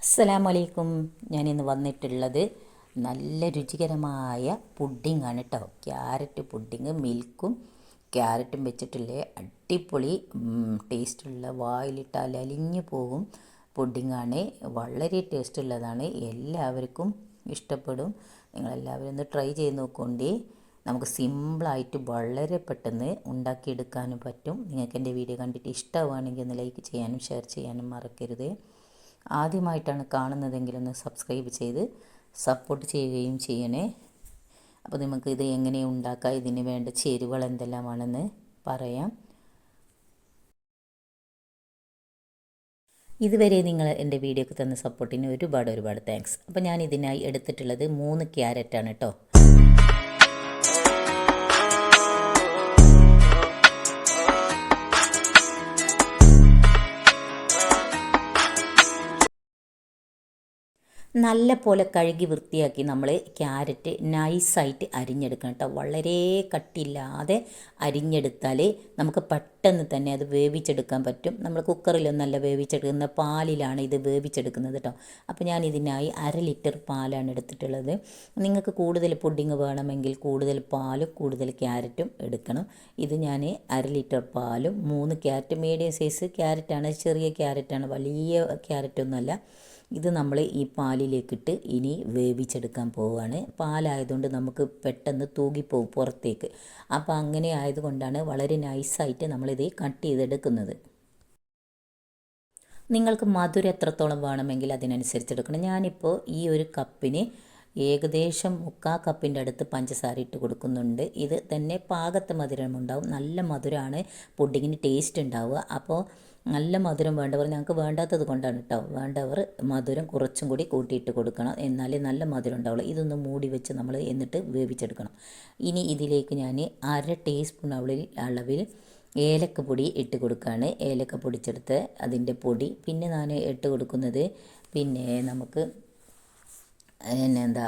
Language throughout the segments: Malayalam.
അസ്സലാമലൈക്കും. ഞാനിന്ന് വന്നിട്ടുള്ളത് നല്ല രുചികരമായ പുഡിങ്ങാണ് കേട്ടോ ക്യാരറ്റ് പുഡിങ് മിൽക്കും ക്യാരറ്റും വെച്ചിട്ടുള്ള അടിപൊളി ടേസ്റ്റുള്ള വായിലിട്ടാൽ അലിഞ്ഞു പോകും പുഡിങ്ങാണ്. വളരെ ടേസ്റ്റ് ഉള്ളതാണ് എല്ലാവർക്കും ഇഷ്ടപ്പെടും. നിങ്ങളെല്ലാവരും ഒന്ന് ട്രൈ ചെയ്ത് നോക്കൊണ്ടേ. നമുക്ക് സിമ്പിളായിട്ട് വളരെ പെട്ടെന്ന് ഉണ്ടാക്കിയെടുക്കാനും പറ്റും. നിങ്ങൾക്ക് എന്റെ വീഡിയോ കണ്ടിട്ട് ഇഷ്ടമാണെങ്കിൽ ഒന്ന് ലൈക്ക് ചെയ്യാനും ഷെയർ ചെയ്യാനും മറക്കരുത്. ആദ്യമായിട്ടാണ് കാണുന്നതെങ്കിൽ ഒന്ന് സബ്സ്ക്രൈബ് ചെയ്ത് സപ്പോർട്ട് ചെയ്യുകയും ചെയ്യണേ. അപ്പോൾ നമുക്ക് ഇത് എങ്ങനെ ഉണ്ടാക്കാം ഇതിന് വേണ്ട ചേരുവകൾ എന്തെല്ലാമാണെന്ന് പറയാം. ഇതുവരെ നിങ്ങൾ എന്റെ വീഡിയോക്ക് തന്ന സപ്പോർട്ടിന് ഒരുപാട് ഒരുപാട് താങ്ക്സ്. അപ്പോൾ ഞാൻ ഇതിനായി എടുത്തിട്ടുള്ളത് മൂന്ന് ക്യാരറ്റാണ് കേട്ടോ. നല്ല പോലെ കഴുകി വൃത്തിയാക്കി നമ്മൾ ക്യാരറ്റ് നൈസായിട്ട് അരിഞ്ഞെടുക്കണം കേട്ടോ. വളരെ കട്ടിയില്ലാതെ അരിഞ്ഞെടുത്താൽ നമുക്ക് പെട്ടെന്ന് തന്നെ അത് വേവിച്ചെടുക്കാൻ പറ്റും. നമ്മൾ കുക്കറിലൊന്നല്ല വേവിച്ചെടുക്കുന്ന പാലിലാണ് ഇത് വേവിച്ചെടുക്കുന്നത് കേട്ടോ. അപ്പോൾ ഞാൻ ഇതിനായി അര ലിറ്റർ പാലാണ് എടുത്തിട്ടുള്ളത്. നിങ്ങൾക്ക് കൂടുതൽ പുഡിങ് വേണമെങ്കിൽ കൂടുതൽ പാലും കൂടുതൽ ക്യാരറ്റും എടുക്കണം. ഇത് ഞാൻ അര ലിറ്റർ പാലും മൂന്ന് ക്യാരറ്റ് മീഡിയം സൈസ് ക്യാരറ്റാണ് ചെറിയ ക്യാരറ്റാണ് വലിയ ക്യാരറ്റൊന്നുമല്ല. ഇത് നമ്മൾ ഈ പാലിലേക്കിട്ട് ഇനി വേവിച്ചെടുക്കാൻ പോവുകയാണ്. പാലായതുകൊണ്ട് നമുക്ക് പെട്ടെന്ന് തൂകിപ്പോവും പുറത്തേക്ക്. അപ്പോൾ അങ്ങനെ ആയതുകൊണ്ടാണ് വളരെ നൈസായിട്ട് നമ്മളിത് കട്ട് ചെയ്തെടുക്കുന്നത്. നിങ്ങൾക്ക് മധുരം എത്രത്തോളം വേണമെങ്കിൽ അതിനനുസരിച്ച് എടുക്കണം. ഞാനിപ്പോൾ ഈ ഒരു കപ്പിന് ഏകദേശം മുക്കാ കപ്പിന്റെ അടുത്ത് പഞ്ചസാര ഇട്ട് കൊടുക്കുന്നുണ്ട്. ഇത് തന്നെ പാകത്തെ മധുരമുണ്ടാവും. നല്ല മധുരമാണ് പുഡിങ്ങിന് ടേസ്റ്റ് ഉണ്ടാവുക. അപ്പോൾ നല്ല മധുരം വേണ്ടവർ ഞങ്ങൾക്ക് വേണ്ടാത്തത് കൊണ്ടാണ് കേട്ടോ വേണ്ടവർ മധുരം കുറച്ചും കൂടി കൂട്ടിയിട്ട് കൊടുക്കണം. എന്നാലേ നല്ല മധുരം ഉണ്ടാവുള്ളൂ. ഇതൊന്ന് മൂടി വെച്ച് നമ്മൾ എന്നിട്ട് വേവിച്ചെടുക്കണം. ഇനി ഇതിലേക്ക് ഞാൻ അര ടീസ്പൂൺ അവളിൽ അളവിൽ ഏലക്കപ്പൊടി ഇട്ട് കൊടുക്കുകയാണ് ഏലക്ക പൊടിച്ചെടുത്ത് അതിന്റെ പൊടി. പിന്നെ ഞാൻ ഇട്ട് കൊടുക്കുന്നത് പിന്നെ നമുക്ക് പിന്നെ എന്താ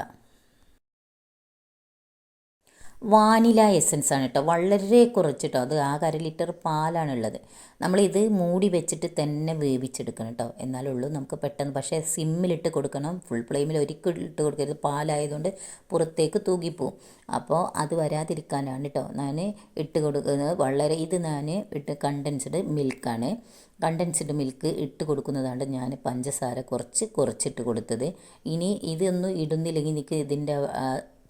വാനില എസൻസ് ആണ് കേട്ടോ. വളരെ കുറച്ചിട്ടോ. അത് ആ അര ലിറ്റർ പാലാണുള്ളത്. നമ്മളിത് മൂടി വെച്ചിട്ട് തന്നെ വേവിച്ചെടുക്കണം കേട്ടോ. എന്നാലേ ഉള്ളൂ നമുക്ക് പെട്ടെന്ന്. പക്ഷേ സിമ്മിലിട്ട് കൊടുക്കണം. ഫുൾ ഫ്ലെയിമിൽ ഒരിക്കലും ഇട്ട് കൊടുക്കരുത്. പാലായതുകൊണ്ട് പുറത്തേക്ക് തൂകിപ്പോവും. അപ്പോൾ അത് വരാതിരിക്കാനാണ് കേട്ടോ. ഞാൻ ഇട്ട് കൊടുക്കുന്നത് വളരെ ഇത് ഞാൻ ഇട്ട് കണ്ടൻസ്ഡ് മിൽക്കാണ് കണ്ടൻസ്ഡ് മിൽക്ക് ഇട്ട് കൊടുക്കുന്നതാണ് ഞാൻ പഞ്ചസാര കുറച്ച് കുറച്ചിട്ട് കൊടുത്തത്. ഇനി ഇതൊന്നും ഇടുന്നില്ലെങ്കിൽ എനിക്ക് ഇതിന്റെ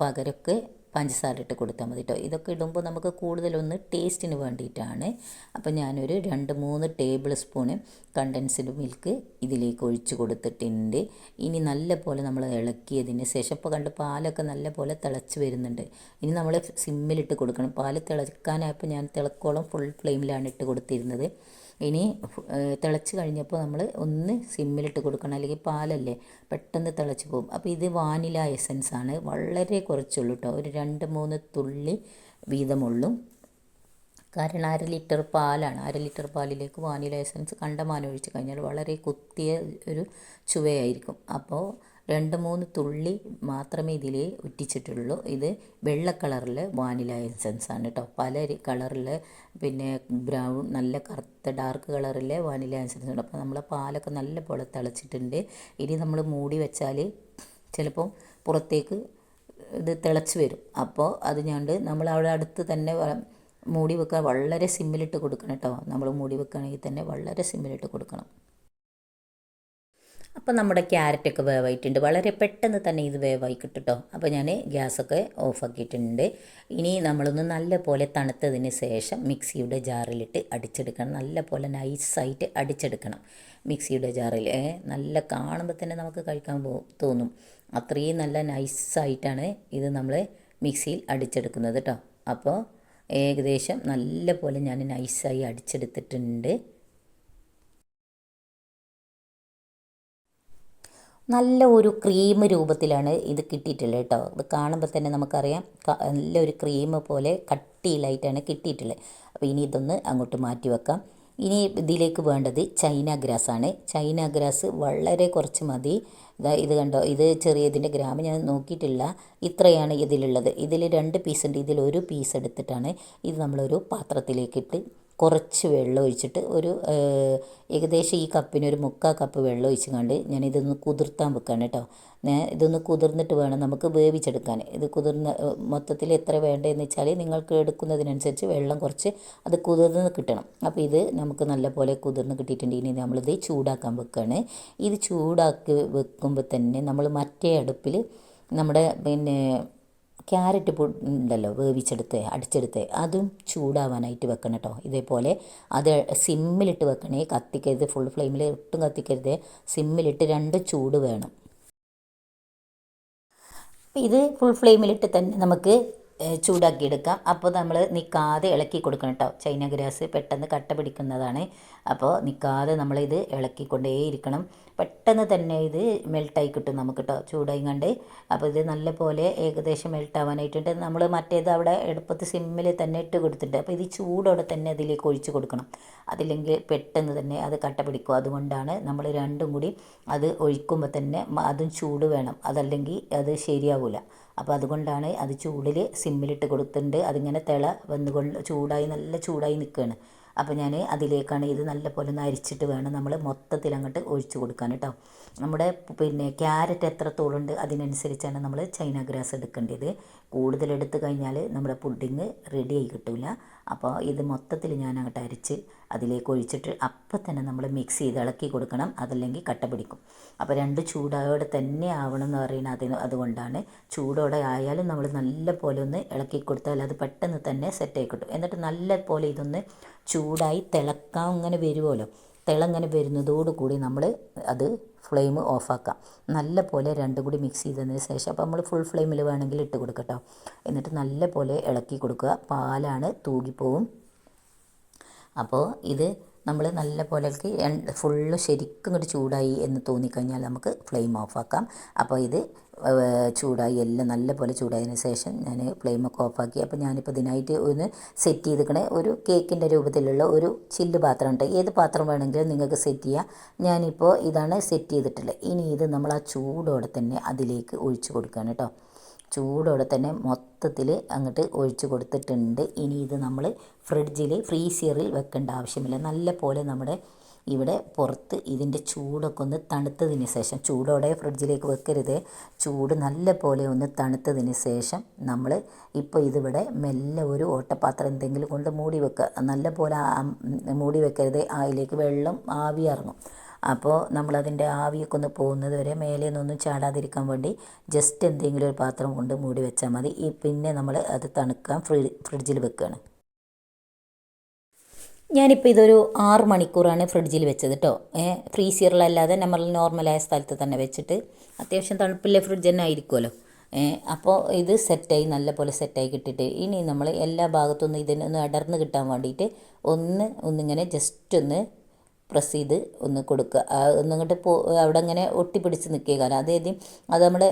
പകരമൊക്കെ പഞ്ചസാര ഇട്ട് കൊടുത്താൽ മതി കേട്ടോ ഇതൊക്കെ ഇടുമ്പോൾ നമുക്ക് കൂടുതലൊന്ന് ടേസ്റ്റിന് വേണ്ടിയിട്ടാണ്. അപ്പോൾ ഞാനൊരു രണ്ട് മൂന്ന് ടേബിൾ സ്പൂണ് കണ്ടൻസ്ഡ് മിൽക്ക് ഇതിലേക്ക് ഒഴിച്ച് കൊടുത്തിട്ടുണ്ട്. ഇനി നല്ല പോലെ നമ്മൾ ഇളക്കിയതിന് ശേഷം ഇപ്പോൾ കണ്ട് പാലൊക്കെ നല്ല പോലെ തിളച്ച് വരുന്നുണ്ട്. ഇനി നമ്മൾ സിമ്മിലിട്ട് കൊടുക്കണം. പാൽ തിളക്കാനായപ്പോൾ ഞാൻ തിളക്കോളം ഫുൾ ഫ്ലെയിമിലാണ് ഇട്ട് കൊടുത്തിരുന്നത്. ഇനി തിളച്ച് കഴിഞ്ഞപ്പോൾ നമ്മൾ ഒന്ന് സിമ്മിലിട്ട് കൊടുക്കണം. അല്ലെങ്കിൽ പാലല്ലേ പെട്ടെന്ന് തിളച്ച് പോകും. അപ്പോൾ ഇത് വാനില എസൻസ് ആണ്. വളരെ കുറച്ചുള്ളൂ കേട്ടോ. ഒരു രണ്ട് മൂന്ന് തുള്ളി വീതമുള്ളൂ. കാരണം അര ലിറ്റർ പാലാണ്. അര ലിറ്റർ പാലിലേക്ക് വാനില എസൻസ് കണ്ടമാനം ഒഴിച്ച് കഴിഞ്ഞാൽ വളരെ കുത്തിയ ഒരു ചുവയായിരിക്കും. അപ്പോൾ രണ്ട് മൂന്ന് തുള്ളി മാത്രമേ ഇതിൽ ഉറ്റിച്ചിട്ടുള്ളൂ. ഇത് വെള്ള കളറിൽ വാനില എസൻസ് ആണ് കേട്ടോ പല കളറിൽ പിന്നെ ബ്രൗൺ നല്ല കറുത്ത ഡാർക്ക് കളറിലെ വാനില എസൻസ് ഉണ്ട്. അപ്പോൾ നമ്മൾ പാലൊക്കെ നല്ല പോലെ തിളച്ചിട്ടുണ്ട്. ഇനി നമ്മൾ മൂടി വെച്ചാൽ ചിലപ്പോൾ പുറത്തേക്ക് ഇത് തിളച്ച് വരും. അപ്പോൾ അത് ഞാണ്ട് നമ്മൾ അവിടെ അടുത്ത് തന്നെ മൂടി വെക്കാൻ വളരെ സിമ്മിലിട്ട് കൊടുക്കണം കേട്ടോ നമ്മൾ മൂടി വെക്കുകയാണെങ്കിൽ തന്നെ വളരെ സിമ്മിലിട്ട് കൊടുക്കണം. അപ്പോൾ നമ്മുടെ ക്യാരറ്റൊക്കെ വേവായിട്ടുണ്ട്. വളരെ പെട്ടെന്ന് തന്നെ ഇത് വേവായി കിട്ടും കേട്ടോ അപ്പോൾ ഞാൻ ഗ്യാസൊക്കെ ഓഫാക്കിയിട്ടുണ്ട്. ഇനി നമ്മളൊന്ന് നല്ല പോലെ തണുത്തതിന് ശേഷം മിക്സിയുടെ ജാറിലിട്ട് അടിച്ചെടുക്കണം. നല്ല പോലെ നൈസായിട്ട് അടിച്ചെടുക്കണം മിക്സിയുടെ ജാറിൽ. നല്ല കാണുമ്പോൾ തന്നെ നമുക്ക് കഴിക്കാൻ തോന്നും. അത്രയും നല്ല നൈസായിട്ടാണ് ഇത് നമ്മൾ മിക്സിയിൽ അടിച്ചെടുക്കുന്നത് കേട്ടോ. അപ്പോൾ ഏകദേശം നല്ല പോലെ ഞാൻ നൈസായി അടിച്ചെടുത്തിട്ടുണ്ട്. നല്ല ഒരു ക്രീം രൂപത്തിലാണ് ഇത് കിട്ടിയിട്ടുള്ളത് കേട്ടോ. ഇത് കാണുമ്പോൾ തന്നെ നമുക്കറിയാം നല്ലൊരു ക്രീം പോലെ കട്ടിയിലായിട്ടാണ് കിട്ടിയിട്ടുള്ളത്. അപ്പോൾ ഇനി ഇതൊന്ന് അങ്ങോട്ട് മാറ്റി വെക്കാം. ഇനി ഇതിലേക്ക് വേണ്ടത് ചൈന ഗ്രാസ് ആണ്. ചൈന ഗ്രാസ് വളരെ കുറച്ച് മതി. ഇത് കണ്ടോ ഇത് ചെറിയതിന്റെ ഗ്രാം ഞാൻ നോക്കിയിട്ടില്ല. ഇത്രയാണ് ഇതിലുള്ളത്. ഇതിൽ രണ്ട് പീസ് ഉണ്ട്. ഇതിൽ ഒരു പീസ് എടുത്തിട്ടാണ് ഇത് നമ്മളൊരു പാത്രത്തിലേക്കിട്ട് കുറച്ച് വെള്ളം ഒഴിച്ചിട്ട് ഒരു ഏകദേശം ഈ കപ്പിന് ഒരു മുക്കാൽ കപ്പ് വെള്ളം ഒഴിച്ച് കണ്ട് ഞാൻ ഇതൊന്ന് കുതിർത്താൻ വെക്കുകയാണ് കേട്ടോ. ഞാൻ ഇതൊന്ന് കുതിർന്നിട്ട് വേണം നമുക്ക് വേവിച്ചെടുക്കാൻ. ഇത് കുതിർന്ന മൊത്തത്തിൽ എത്ര വേണ്ടതെന്ന് വെച്ചാൽ നിങ്ങൾക്ക് എടുക്കുന്നതിനനുസരിച്ച് വെള്ളം കുറച്ച് അത് കുതിർന്ന് കിട്ടണം. അപ്പോൾ ഇത് നമുക്ക് നല്ലപോലെ കുതിർന്ന് കിട്ടിയിട്ടുണ്ടെങ്കിൽ നമ്മളിത് ചൂടാക്കാൻ വെക്കുകയാണ് ഇത് ചൂടാക്കി വെക്കുമ്പോൾ തന്നെ നമ്മൾ മറ്റേ അടുപ്പിൽ നമ്മുടെ പിന്നെ ക്യാരറ്റ് ഉണ്ടല്ലോ വേവിച്ചെടുത്ത് അടിച്ചെടുത്ത് അതും ചൂടാവാനായിട്ട് വെക്കണം കേട്ടോ. ഇതേപോലെ അത് സിമ്മിലിട്ട് വെക്കണേ കത്തിക്കരുത് ഫുൾ ഫ്ലെയിമിൽ ഒട്ടും കത്തിക്കരുത്. സിമ്മിലിട്ട് രണ്ട് ചൂട് വേണം. ഇത് ഫുൾ ഫ്ലെയിമിലിട്ട് തന്നെ നമുക്ക് ചൂടാക്കിയെടുക്കാം. അപ്പോൾ നമ്മൾ നിൽക്കാതെ ഇളക്കി കൊടുക്കണം കേട്ടോ. ചൈന ഗ്രാസ് പെട്ടെന്ന് കട്ട പിടിക്കുന്നതാണ്. അപ്പോൾ നിൽക്കാതെ നമ്മളിത് ഇളക്കിക്കൊണ്ടേയിരിക്കണം. പെട്ടെന്ന് തന്നെ ഇത് മെൽട്ടായി കിട്ടും നമുക്ക് കേട്ടോ ചൂടായി കണ്ട്. അപ്പോൾ ഇത് നല്ല പോലെ ഏകദേശം മെൽട്ടാവാനായിട്ടുണ്ട്. നമ്മൾ മറ്റേത് അവിടെ എടുപ്പത്ത് സിമ്മിൽ തന്നെ ഇട്ട് കൊടുത്തിട്ടുണ്ട്. അപ്പോൾ ഇത് ചൂടോടെ തന്നെ അതിലേക്ക് ഒഴിച്ച് കൊടുക്കണം. അതില്ലെങ്കിൽ പെട്ടെന്ന് തന്നെ അത് കട്ട പിടിക്കും. അതുകൊണ്ടാണ് നമ്മൾ രണ്ടും കൂടി അത് ഒഴിക്കുമ്പോൾ തന്നെ അതും ചൂട് വേണം. അതല്ലെങ്കിൽ അത് ശരിയാവില്ല അപ്പോൾ അതുകൊണ്ടാണ് അത് ചൂടിൽ സിമ്മിലിട്ട് കൊടുത്തിട്ടുണ്ട്. അതിങ്ങനെ തിള വന്നുകൊണ്ട് ചൂടായി നല്ല ചൂടായി നിൽക്കുകയാണ്. അപ്പോൾ ഞാൻ അതിലേക്കാണ് ഇത് നല്ലപോലെ ഒന്ന് അരിച്ചിട്ട് വേണം നമ്മൾ മൊത്തത്തിൽ അങ്ങോട്ട് ഒഴിച്ച് കൊടുക്കാൻ കേട്ടോ നമ്മുടെ പിന്നെ ക്യാരറ്റ് എത്രത്തോളം ഉണ്ട് അതിനനുസരിച്ചാണ് നമ്മൾ ചൈന ഗ്രാസ് എടുക്കേണ്ടത്. കൂടുതൽ എടുത്ത് കഴിഞ്ഞാൽ നമ്മുടെ പുഡിങ് ആയി കിട്ടില്ല അപ്പോൾ ഇത് മൊത്തത്തിൽ ഞാൻ അങ്ങോട്ട് അരിച്ച് അതിലേക്ക് ഒഴിച്ചിട്ട് അപ്പം തന്നെ നമ്മൾ മിക്സ് ചെയ്ത് ഇളക്കി കൊടുക്കണം. അതല്ലെങ്കിൽ കട്ട പിടിക്കും. അപ്പോൾ രണ്ട് ചൂടോടെ തന്നെ ആവണം എന്ന് പറയുന്നത് അതിന് അതുകൊണ്ടാണ്. ചൂടോടെ ആയാലും നമ്മൾ നല്ല പോലെ ഒന്ന് ഇളക്കി കൊടുത്താൽ അത് പെട്ടെന്ന് തന്നെ സെറ്റായി കിട്ടും. എന്നിട്ട് നല്ല പോലെ ഇതൊന്ന് ചൂടായി തിളക്കാൻ ഇങ്ങനെ വരുമല്ലോ തിളങ്ങനെ വരുന്നതോടുകൂടി നമ്മൾ അത് ഫ്ലെയിം ഓഫാക്കാം. നല്ല പോലെ രണ്ടും കൂടി മിക്സ് ചെയ്തതിന് ശേഷം അപ്പോൾ നമ്മൾ ഫുൾ ഫ്ലെയിമിൽ വേണമെങ്കിൽ ഇട്ട് കൊടുക്കട്ടോ. എന്നിട്ട് നല്ല പോലെ ഇളക്കി കൊടുക്കുക. പാലാണ് തൂകിപ്പോവും. അപ്പോൾ ഇത് നമ്മൾ നല്ല പോലെ ഫുള്ള് ശരിക്കും ഇങ്ങോട്ട് ചൂടായി എന്ന് തോന്നിക്കഴിഞ്ഞാൽ നമുക്ക് ഫ്ലെയിം ഓഫാക്കാം അപ്പോൾ ഇത് ചൂടായി എല്ലാം നല്ല പോലെ ചൂടായതിന് ശേഷം ഞാൻ ഫ്ലെയിം ഫ്ലെയിമൊക്കെ ഓഫാക്കി അപ്പോൾ ഞാനിപ്പോൾ ഇതിനായിട്ട് ഒന്ന് സെറ്റ് ചെയ്തിക്കണേ. ഒരു കേക്കിന്റെ രൂപത്തിലുള്ള ഒരു ചില്ല് പാത്രം ഉണ്ട്. ഏത് പാത്രം വേണമെങ്കിലും നിങ്ങൾക്ക് സെറ്റ് ചെയ്യാം. ഞാനിപ്പോൾ ഇതാണ് സെറ്റ് ചെയ്തിട്ടുള്ളത്. ഇനി ഇത് നമ്മൾ ആ ചൂടോടെ തന്നെ അതിലേക്ക് ഒഴിച്ചു കൊടുക്കുകയാണ് കേട്ടോ. ചൂടോടെ തന്നെ മൊത്തത്തിൽ അങ്ങോട്ട് ഒഴിച്ചു കൊടുത്തിട്ടുണ്ട്. ഇനി ഇത് നമ്മൾ ഫ്രിഡ്ജിൽ ഫ്രീസറിൽ വെക്കേണ്ട ആവശ്യമില്ല. നല്ല പോലെ നമ്മുടെ ഇവിടെ പുറത്ത് ഇതിന്റെ ചൂടൊക്കെ ഒന്ന് തണുത്തതിന് ശേഷം ചൂടോടെ ഫ്രിഡ്ജിലേക്ക് വെക്കരുത്. ചൂട് നല്ല പോലെ ഒന്ന് തണുത്തതിന് ശേഷം നമ്മൾ ഇപ്പോൾ ഇതിവിടെ മെല്ലെ ഒരു ഓട്ടപാത്രം എന്തെങ്കിലും കൊണ്ട് മൂടി വെക്കുക നല്ല പോലെ മൂടി വെക്കരുത്. അതിലേക്ക് വെള്ളം ആവി ഇറങ്ങും. അപ്പോൾ നമ്മളതിന്റെ ആവിയൊക്കെ ഒന്ന് പോകുന്നത് വരെ മേലെ നിന്നൊന്നും ചാടാതിരിക്കാൻ വേണ്ടി ജസ്റ്റ് എന്തെങ്കിലും ഒരു പാത്രം കൊണ്ട് മൂടി വെച്ചാൽ മതി. ഈ പിന്നെ നമ്മൾ അത് തണുക്കാൻ ഫ്രി ഫ്രിഡ്ജിൽ വെക്കുകയാണ് ഞാനിപ്പോൾ ഇതൊരു ആറ് മണിക്കൂറാണ് ഫ്രിഡ്ജിൽ വെച്ചത് കേട്ടോ ഫ്രീസറിലല്ലാതെ നമ്മൾ നോർമലായ സ്ഥലത്ത് തന്നെ വെച്ചിട്ട് അത്യാവശ്യം തണുപ്പില്ല ഫ്രിഡ്ജ് തന്നെ ആയിരിക്കുമല്ലോ അപ്പോൾ ഇത് സെറ്റായി നല്ല പോലെ സെറ്റായി കിട്ടിയിട്ട് ഇനി നമ്മൾ എല്ലാ ഭാഗത്തൊന്നും ഇതിനൊന്ന് അടർന്ന് കിട്ടാൻ വേണ്ടിയിട്ട് ഒന്ന് ഒന്നിങ്ങനെ ജസ്റ്റ് ഒന്ന് പ്രസ് ചെയ്ത് ഒന്ന് കൊടുക്കുക. ഒന്നിങ്ങോട്ട് പോ അവിടെ ഇങ്ങനെ ഒട്ടിപ്പിടിച്ച് നിൽക്കുക. കാരണം അതായത് അത് നമ്മൾ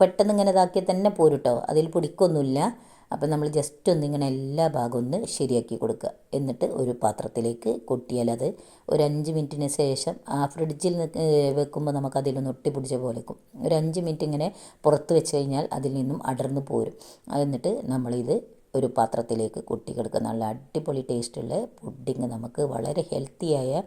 പെട്ടെന്ന് ഇങ്ങനെ ഇതാക്കിയാൽ തന്നെ പോരുട്ടോ. അതിൽ പിടിക്കൊന്നുമില്ല. അപ്പം നമ്മൾ ജസ്റ്റ് ഒന്ന് ഇങ്ങനെ എല്ലാ ഭാഗവും ഒന്ന് ശരിയാക്കി കൊടുക്കുക. എന്നിട്ട് ഒരു പാത്രത്തിലേക്ക് കൊട്ടിയാൽ അത് ഒരു അഞ്ച് മിനിറ്റിന് ശേഷം ആ ഫ്രിഡ്ജിൽ വെക്കുമ്പോൾ നമുക്ക് അതിലൊന്ന് ഒട്ടിപ്പിടിച്ച പോലെ വെക്കും. ഒരു അഞ്ച് മിനിറ്റ് ഇങ്ങനെ പുറത്ത് വെച്ച് കഴിഞ്ഞാൽ അതിൽ നിന്നും അടർന്നു പോരും. എന്നിട്ട് നമ്മളിത് ഒരു പാത്രത്തിലേക്ക് കൊട്ടി കൊടുക്കുക. നല്ല അടിപൊളി ടേസ്റ്റുള്ള പുഡിങ് നമുക്ക് വളരെ ഹെൽത്തിയായ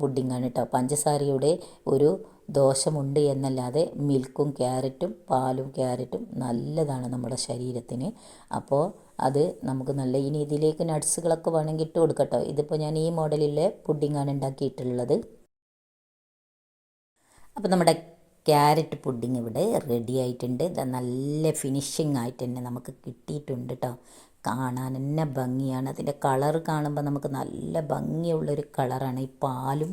പുഡിങ്ങാണ് കേട്ടോ പഞ്ചസാരയുടെ ഒരു ദോഷമുണ്ട് എന്നല്ലാതെ മിൽക്കും ക്യാരറ്റും പാലും ക്യാരറ്റും നല്ലതാണ് നമ്മുടെ ശരീരത്തിന്. അപ്പോൾ അത് നമുക്ക് നല്ല ഇനി ഇതിലേക്ക് നട്ട്സുകളൊക്കെ വേണമെങ്കിൽ ഇട്ട് കൊടുക്കട്ടോ ഇതിപ്പോൾ ഞാൻ ഈ മോഡലിലെ പുഡിങ്ങാണ് ഉണ്ടാക്കിയിട്ടുള്ളത്. അപ്പോൾ നമ്മുടെ ക്യാരറ്റ് പുഡിങ് ഇവിടെ റെഡി ആയിട്ടുണ്ട്. നല്ല ഫിനിഷിംഗ് ആയിട്ട് തന്നെ നമുക്ക് കിട്ടിയിട്ടുണ്ട് കേട്ടോ കാണാൻ തന്നെ ഭംഗിയാണ്. അതിന്റെ കളർ കാണുമ്പോൾ നമുക്ക് നല്ല ഭംഗിയുള്ളൊരു കളറാണ് ഈ പാലും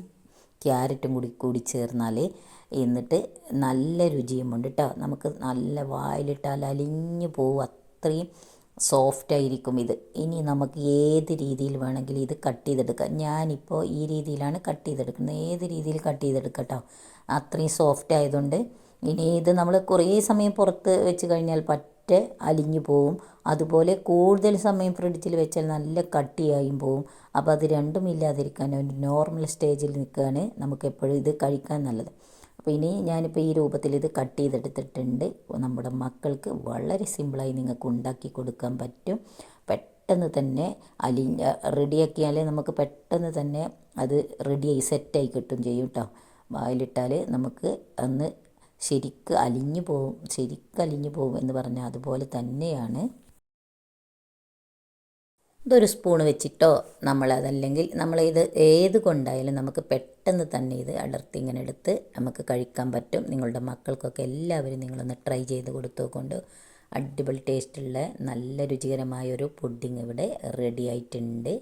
ക്യാരറ്റും കൂടി കൂടി ചേർന്നാൽ എന്നിട്ട് നല്ല രുചിയുമുണ്ട് കേട്ടോ നമുക്ക് നല്ല വായിലിട്ടാൽ അലിഞ്ഞു പോവും. അത്രയും സോഫ്റ്റ് ആയിരിക്കും ഇത്. ഇനി നമുക്ക് ഏത് രീതിയിൽ വേണമെങ്കിലും ഇത് കട്ട് ചെയ്തെടുക്കാം. ഞാനിപ്പോൾ ഈ രീതിയിലാണ് കട്ട് ചെയ്തെടുക്കുന്നത്. ഏത് രീതിയിൽ കട്ട് ചെയ്തെടുക്കട്ടോ കേട്ടോ അത്രയും സോഫ്റ്റ് ആയതുകൊണ്ട് ഇനി ഇത് നമ്മൾ കുറേ സമയം പുറത്ത് വെച്ച് കഴിഞ്ഞാൽ അലിഞ്ഞു പോവും. അതുപോലെ കൂടുതൽ സമയം ഫ്രിഡ്ജിൽ വെച്ചാൽ നല്ല കട്ടിയായും പോവും. അപ്പോൾ അത് രണ്ടും ഇല്ലാതിരിക്കാൻ ഒരു നോർമൽ സ്റ്റേജിൽ നിൽക്കുകയാണ് നമുക്ക് എപ്പോഴും ഇത് കഴിക്കാൻ നല്ലത്. അപ്പോൾ ഇനി ഞാനിപ്പോൾ ഈ രൂപത്തിൽ ഇത് കട്ട് ചെയ്തെടുത്തിട്ടുണ്ട്. നമ്മുടെ മക്കൾക്ക് വളരെ സിമ്പിളായി നിങ്ങൾക്ക് ഉണ്ടാക്കി കൊടുക്കാൻ പറ്റും. പെട്ടെന്ന് തന്നെ അലി റെഡിയാക്കിയാൽ നമുക്ക് പെട്ടെന്ന് തന്നെ അത് റെഡിയായി സെറ്റായി കിട്ടും ചെയ്യും കേട്ടോ വായിലിട്ടാൽ നമുക്ക് അന്ന് ശരിക്ക് അലിഞ്ഞു പോവും ശരിക്ക് അലിഞ്ഞു പോവും എന്ന് പറഞ്ഞാൽ അതുപോലെ തന്നെയാണ്. ഇതൊരു സ്പൂൺ വെച്ചിട്ടോ നമ്മൾ അതല്ലെങ്കിൽ നമ്മൾ ഇത് ഏത് കൊണ്ടായാലും നമുക്ക് പെട്ടെന്ന് തന്നെ ഇത് അടർത്തി ഇങ്ങനെ എടുത്ത് നമുക്ക് കഴിക്കാൻ പറ്റും. നിങ്ങളുടെ മക്കൾക്കൊക്കെ എല്ലാവരും നിങ്ങളൊന്ന് ട്രൈ ചെയ്ത് കൊടുത്തുകൊണ്ട് അടിപൊളി ടേസ്റ്റുള്ള നല്ല രുചികരമായൊരു പുഡിങ് ഇവിടെ റെഡി ആയിട്ടുണ്ട്.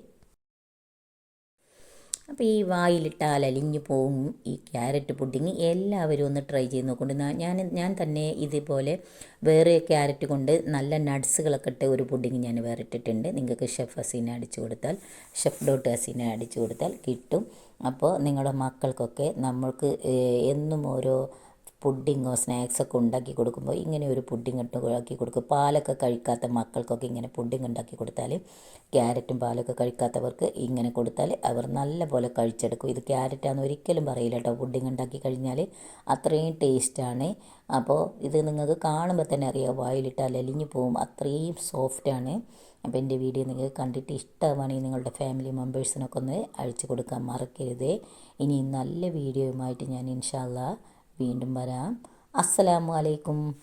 അപ്പോൾ ഈ വായിലിട്ടാൽ അലിഞ്ഞു പോകും ഈ ക്യാരറ്റ് പുഡിങ് എല്ലാവരും ഒന്ന് ട്രൈ ചെയ്ത് നോക്കൊണ്ട് ഞാൻ ഞാൻ തന്നെ ഇതുപോലെ വേറെ ക്യാരറ്റ് കൊണ്ട് നല്ല നട്ട്സുകളൊക്കെ ഇട്ട് ഒരു പുഡിങ് ഞാൻ വേറെ ഇട്ടിട്ടുണ്ട്. നിങ്ങൾക്ക് ഷെഫ് ഹസീന അടിച്ചു കൊടുത്താൽ ഷെഫ് ഡോട്ട് ഹസീന അടിച്ചു കൊടുത്താൽ കിട്ടും. അപ്പോൾ നിങ്ങളുടെ മക്കൾക്കൊക്കെ നമ്മൾക്ക് എന്നും ഓരോ പുഡിങ്ങോ സ്നാക്സൊക്കെ ഉണ്ടാക്കി കൊടുക്കുമ്പോൾ ഇങ്ങനെ ഒരു പുഡിങ് ഉണ്ടാക്കി കൊടുക്കും. പാലൊക്കെ കഴിക്കാത്ത മക്കൾക്കൊക്കെ ഇങ്ങനെ പുഡിങ് ഉണ്ടാക്കി കൊടുത്താൽ ക്യാരറ്റും പാലൊക്കെ കഴിക്കാത്തവർക്ക് ഇങ്ങനെ കൊടുത്താൽ അവർ നല്ല പോലെ കഴിച്ചെടുക്കും. ഇത് ക്യാരറ്റാന്ന് ഒരിക്കലും പറയില്ല കേട്ടോ. പുഡിങ് ഉണ്ടാക്കി കഴിഞ്ഞാൽ അത്രയും ടേസ്റ്റാണ്. അപ്പോൾ ഇത് നിങ്ങൾക്ക് കാണുമ്പോൾ തന്നെ അറിയാം. വായിലിട്ടാൽ അലിഞ്ഞു പോവും. അത്രയും സോഫ്റ്റാണ്. അപ്പോൾ എന്റെ വീഡിയോ നിങ്ങൾക്ക് കണ്ടിട്ട് ഇഷ്ടമാണെങ്കിൽ നിങ്ങളുടെ ഫാമിലി മെമ്പേഴ്സിനൊക്കെ ഒന്ന് അഴിച്ചു കൊടുക്കാൻ മറക്കരുത്. ഇനി നല്ല വീഡിയോയുമായിട്ട് ഞാൻ ഇൻഷാല്ല വീണ്ടും വരാം. അസ്സലാമു അലൈക്കും.